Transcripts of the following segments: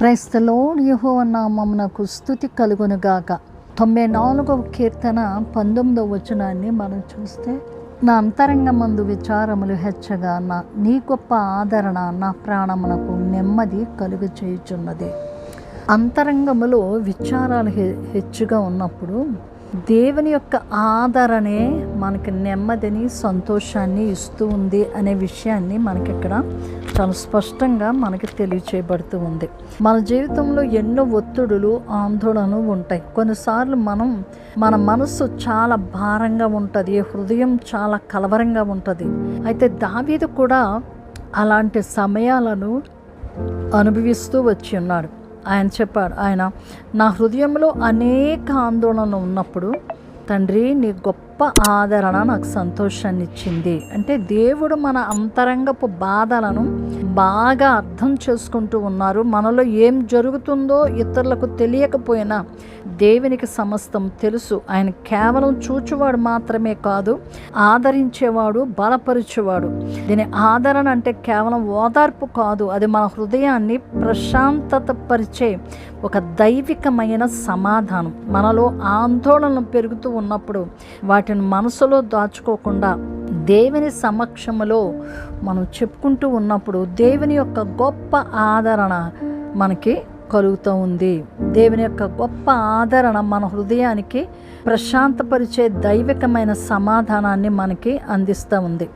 క్రైస్తలో యహో నామమునకు స్థుతి కలుగునుగాక. తొంభై నాలుగవ కీర్తన పంతొమ్మిదవ వచనాన్ని మనం చూస్తే నా అంతరంగమందు విచారములు హెచ్చగా నా నీ గొప్ప ఆదరణ నా ప్రాణమునకు నెమ్మది కలుగు చేయుచున్నది అంతరంగములో విచారాలు హె హెచ్చుగా ఉన్నప్పుడు దేవుని యొక్క ఆదరణే మనకి నెమ్మదిని సంతోషాన్ని ఇస్తూ ఉంది అనే విషయాన్ని మనకి ఇక్కడ చాలా స్పష్టంగా మనకి తెలియచేయబడుతూ ఉంది. మన జీవితంలో ఎన్నో ఒత్తిడులు ఆందోళనలు ఉంటాయి. కొన్నిసార్లు మనం మన మనస్సు చాలా భారంగా ఉంటుంది హృదయం చాలా కలవరంగా ఉంటుంది. అయితే దావీదు కూడా అలాంటి సమయాలను అనుభవిస్తూ వచ్చి ఉన్నాడు. ఆయన చెప్పాడు ఆయన నా హృదయంలో అనేక ఆందోళనలు ఉన్నప్పుడు తండ్రి నీ గొప్ప ఆదరణ నాకు సంతోషాన్ని ఇచ్చింది అంటే దేవుడు మన అంతరంగపు బాధలను బాగా అర్థం చేసుకుంటూ ఉన్నారు. మనలో ఏం జరుగుతుందో ఇతరులకు తెలియకపోయినా దేవునికి సమస్తం తెలుసు. ఆయన కేవలం చూచువాడు మాత్రమే కాదు ఆదరించేవాడు బలపరిచేవాడు. దీని ఆదరణ అంటే కేవలం ఓదార్పు కాదు అది మన హృదయాన్ని ప్రశాంతత పరిచే ఒక దైవికమైన సమాధానం. మనలో ఆందోళనలు పెరుగుతూ ఉన్నప్పుడు వాటిని మనసులో దాచుకోకుండా దేవుని సమక్షములో మనం చెప్పుకుంటూ ఉన్నప్పుడు దేవుని యొక్క గొప్ప ఆదరణ మనకి కలుగుతూ ఉంది. దేవుని యొక్క గొప్ప ఆదరణ మన హృదయానికి ప్రశాంతపరిచే దైవికమైన సమాధానాన్ని మనకి అందిస్తూ ఉంది.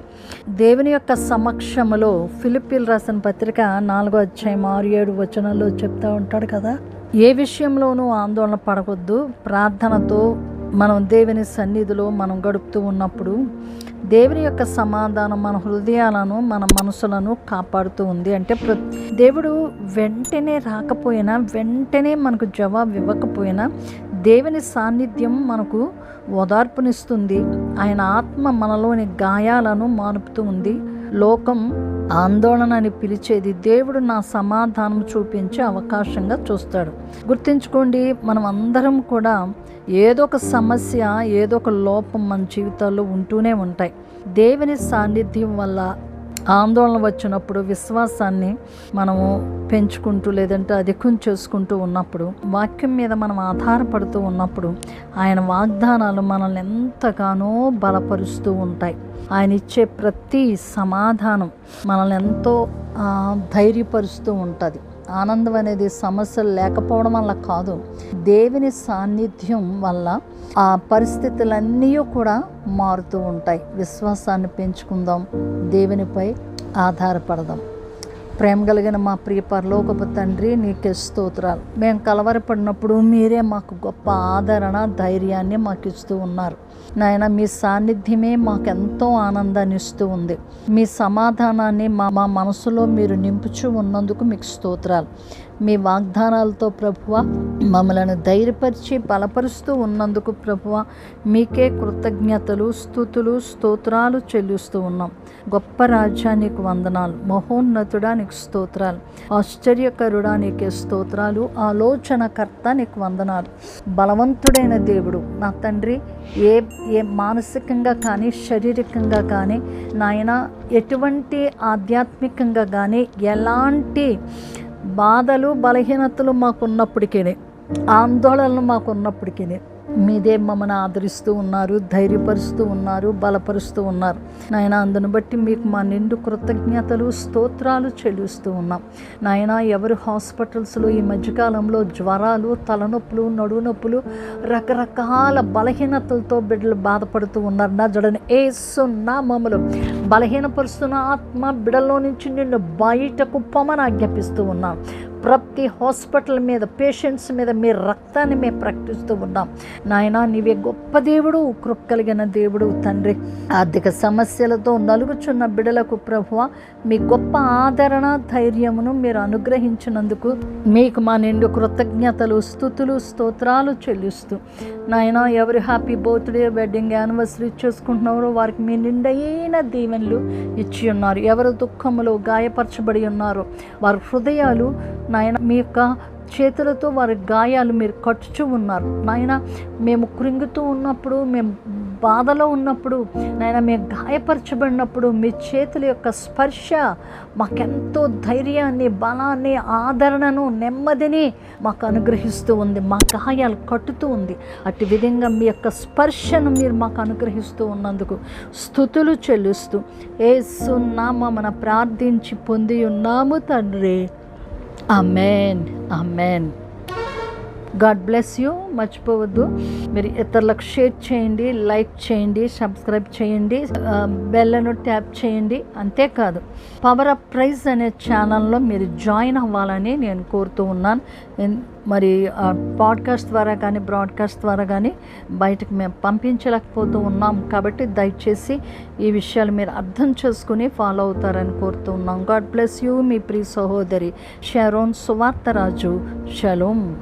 దేవుని యొక్క సమక్షములో ఫిలిపిల్ రాసిన పత్రిక నాలుగో అధ్యాయం ఆరు ఏడు వచనంలో చెప్తూ ఉంటాడు కదా ఏ విషయంలోనూ ఆందోళన పడవద్దు ప్రార్థనతో మనం దేవుని సన్నిధిలో మనం గడుపుతూ ఉన్నప్పుడు దేవుని యొక్క సమాధానం మన హృదయాలను మన మనసులను కాపాడుతూ ఉంది. అంటే దేవుడు వెంటనే రాకపోయినా వెంటనే మనకు జవాబు ఇవ్వకపోయినా దేవుని సాన్నిధ్యం మనకు ఓదార్పునిస్తుంది. ఆయన ఆత్మ మనలోని గాయాలను మానుపుతూ ఉంది. లోకం ఆందోళన అని పిలిచేది దేవుడు నా సమాధానం చూపించే అవకాశంగా చూస్తాడు. గుర్తుంచుకోండి మనం అందరం కూడా ఏదో ఒక సమస్య ఏదో ఒక లోపం మన జీవితాల్లో ఉంటూనే ఉంటాయి. దేవుని సాన్నిధ్యం వల్ల ఆందోళన వచ్చినప్పుడు విశ్వాసాన్ని మనము పెంచుకుంటూ లేదంటే అధికం చేసుకుంటూ ఉన్నప్పుడు వాక్యం మీద మనం ఆధారపడుతూ ఉన్నప్పుడు ఆయన వాగ్దానాలు మనల్ని ఎంతగానో బలపరుస్తూ ఉంటాయి. ఆయన ఇచ్చే ప్రతి సమాధానం మనల్ని ఎంతో ధైర్యపరుస్తూ ఉంటుంది. ఆనందం అనేది సమస్యలు లేకపోవడం వల్ల కాదు. దేవుని సాన్నిధ్యం వల్ల ఆ పరిస్థితులన్నీ కూడా మారుతూ ఉంటాయి. విశ్వాసాన్ని పెంచుకుందాం. దేవునిపై ఆధారపడదాం. ప్రేమ కలిగిన మా ప్రియ పరలోకపు తండ్రి నీకే స్తోత్రాలు. మేము కలవరపడినప్పుడు మీరే మాకు గొప్ప ఆదరణ ధైర్యాన్ని మాకు ఇస్తూ ఉన్నారు. నాయన మీ సాన్నిధ్యమే మాకు ఎంతో ఆనందాన్ని ఇస్తూ ఉంది. మీ సమాధానాన్ని మా మా మనసులో మీరు నింపుచూ ఉన్నందుకు మీకు స్తోత్రాలు. మీ వాగ్దానాలతో ప్రభువ మమ్మలను ధైర్యపరిచి బలపరుస్తూ ఉన్నందుకు ప్రభువ మీకే కృతజ్ఞతలు స్థుతులు స్తోత్రాలు చెల్లిస్తూ ఉన్నాం. గొప్ప రాజ్యానికి వందనాలు. మహోన్నతుడా నీకు స్తోత్రాలు. ఆశ్చర్యకరుడా నీకే స్తోత్రాలు. ఆలోచనకర్త నీకు వందనాలు. బలవంతుడైన దేవుడు నా తండ్రి ఏ ఏ మానసికంగా కానీ శారీరకంగా కానీ నాయన ఎటువంటి ఆధ్యాత్మికంగా కానీ ఎలాంటి బాధలు బలహీనతలు మాకున్నప్పటికీ ఆందోళనలు మాకున్నప్పటికీ మీదే మమ్మల్ని ఆదరిస్తూ ఉన్నారు ధైర్యపరుస్తూ ఉన్నారు బలపరుస్తూ ఉన్నారు. నాయన అందును బట్టి మీకు మా నిండు కృతజ్ఞతలు స్తోత్రాలు చెల్లిస్తూ ఉన్నాం. నాయన ఎవరు హాస్పిటల్స్లో ఈ మధ్యకాలంలో జ్వరాలు తలనొప్పులు నడువు నొప్పులు రకరకాల బలహీనతలతో బిడ్డలు బాధపడుతూ ఉన్నారు. నా జడని ఏసున్నా మమ్మలు బలహీనపరుస్తున్న ఆత్మ బిడల్లో నుంచి నిన్ను బయటకు పొమని ఆజ్ఞాపిస్తూ ఉన్నాం. ప్రతి హాస్పిటల్ మీద పేషెంట్స్ మీద మీ రక్తాన్ని మేము ప్రకటిస్తూ ఉన్నాం. నాయన నీవే గొప్ప దేవుడు కృప కలిగిన దేవుడు తండ్రి. ఆర్థిక సమస్యలతో నలుగుచున్న బిడలకు ప్రభువ మీ గొప్ప ఆదరణ ధైర్యమును మీరు అనుగ్రహించినందుకు మీకు మా నిండు కృతజ్ఞతలు స్థుతులు స్తోత్రాలు చెల్లిస్తూ. నాయన ఎవరు హ్యాపీ బర్త్డే వెడ్డింగ్ యానివర్సరీ చేసుకుంటున్నారో వారికి మీ నిండైన దీవెనలు ఇచ్చి ఉన్నారు ఎవరు దుఃఖములో గాయపరచబడి ఉన్నారో వారి హృదయాలు నాయన మీ యొక్క చేతులతో వారి గాయాలు మీరు కట్టుచూ ఉన్నారు. నాయన మేము కృంగుతూ ఉన్నప్పుడు మేము బాధలో ఉన్నప్పుడు నాయన మేము గాయపరచబడినప్పుడు మీ చేతుల యొక్క స్పర్శ మాకెంతో ధైర్యాన్ని బలాన్ని ఆదరణను నెమ్మదిని మాకు అనుగ్రహిస్తూ ఉంది. మా గాయాలు కట్టుతూ ఉంది. అటు విధంగా మీ యొక్క స్పర్శను మీరు మాకు అనుగ్రహిస్తూ ఉన్నందుకు స్థుతులు చెల్లిస్తూ మన ప్రార్థించి పొంది ఉన్నాము తండ్రి. Amen. Amen. God bless you మర్చిపోవద్దు. మీరు ఇతరులకు షేర్ చేయండి లైక్ చేయండి సబ్స్క్రైబ్ చేయండి బెల్లను ట్యాప్ చేయండి. అంతేకాదు పవర్ అప్ ప్రైజ్ అనే ఛానల్లో మీరు జాయిన్ అవ్వాలని నేను కోరుతూ ఉన్నాను. మరి ఆ, పాడ్కాస్ట్ ద్వారా కానీ బ్రాడ్కాస్ట్ ద్వారా కానీ బయటకు మేము పంపించలేకపోతూ ఉన్నాం. కాబట్టి దయచేసి ఈ విషయాలు మీరు అర్థం చేసుకుని ఫాలో అవుతారని కోరుతూ ఉన్నాం. గాడ్ బ్లెస్ యూ మీ ప్రియ సహోదరి షరోన్ సువార్తరాజు. షలోం